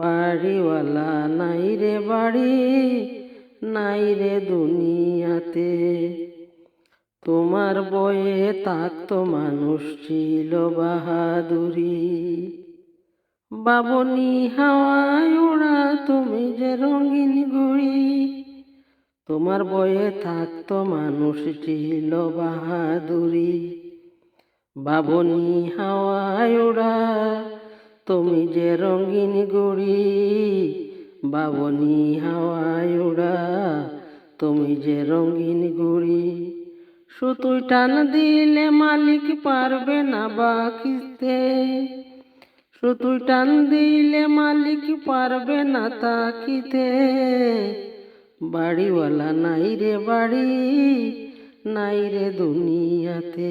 বাড়িওয়ালা নাই রে বাড়ি, নাই রে দুনিয়াতে। তোমার বয়ে থাকতো মানুষ ছিল বাহাদুরি। বাবনি হাওয়ায় ওড়া তুমি যে রঙিন ঘুড়ি। তোমার বয়ে থাকতো মানুষ ছিল বাহাদুরি। বাবনি হাওয়ায় ওড়া তুমি যে রঙিন গড়ি, বাবনি হাওয়ায় ওড়া তুমি যে রঙিন গড়ি সুতুই টান দিলে মালিক পারবে না বা বাকিতে। সুতুই টান দিলে মালিক পারবে না তাকিতে। বাড়িওয়ালা নাই রে বাড়ি, নাই রে দুনিয়াতে।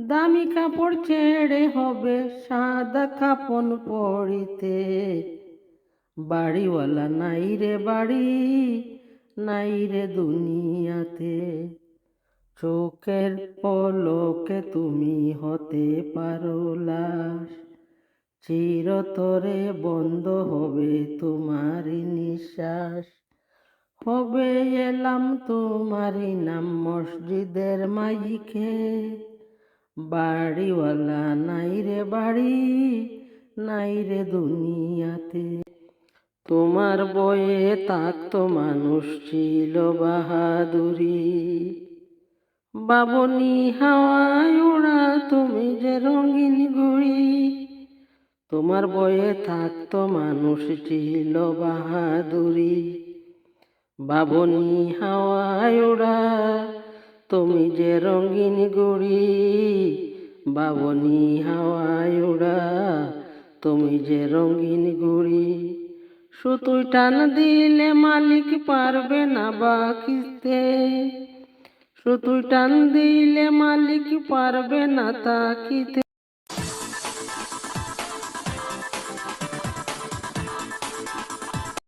দামি কাপড় ছেড়ে হবে সাদা কাপন পরিতে। বাড়িওয়ালা নাই রে বাড়ি, নাই রে দুনিয়াতে। চোখের পলকে তুমি হতে পারো লাশ। চিরতরে বন্ধ হবে তোমারই নিঃশ্বাস। হবে এলাম তোমারই নাম মসজিদের মাইকে। বাড়িওয়ালা নাই রে বাড়ি, নাই রে দুনিয়াতে। তোমার বয়ে থাকতো মানুষ ছিল বাহাদুরি। বাবনি হাওয়ায় ওড়া তুমি যে রঙিন ঘুড়ি। তোমার বয়ে থাকতো মানুষ ছিল বাহাদুরি। বাবনি হাওয়ায় ওড়া তুমি যে রঙিন গুড়ি বাবনি হাওয়ায় ওড়া তুমি যে রঙিন গুড়ি সুতুই টান দিলে মালিক পারবে না বা বাকিতে সুতুই টান দিলে মালিক পারবে না তাকিতে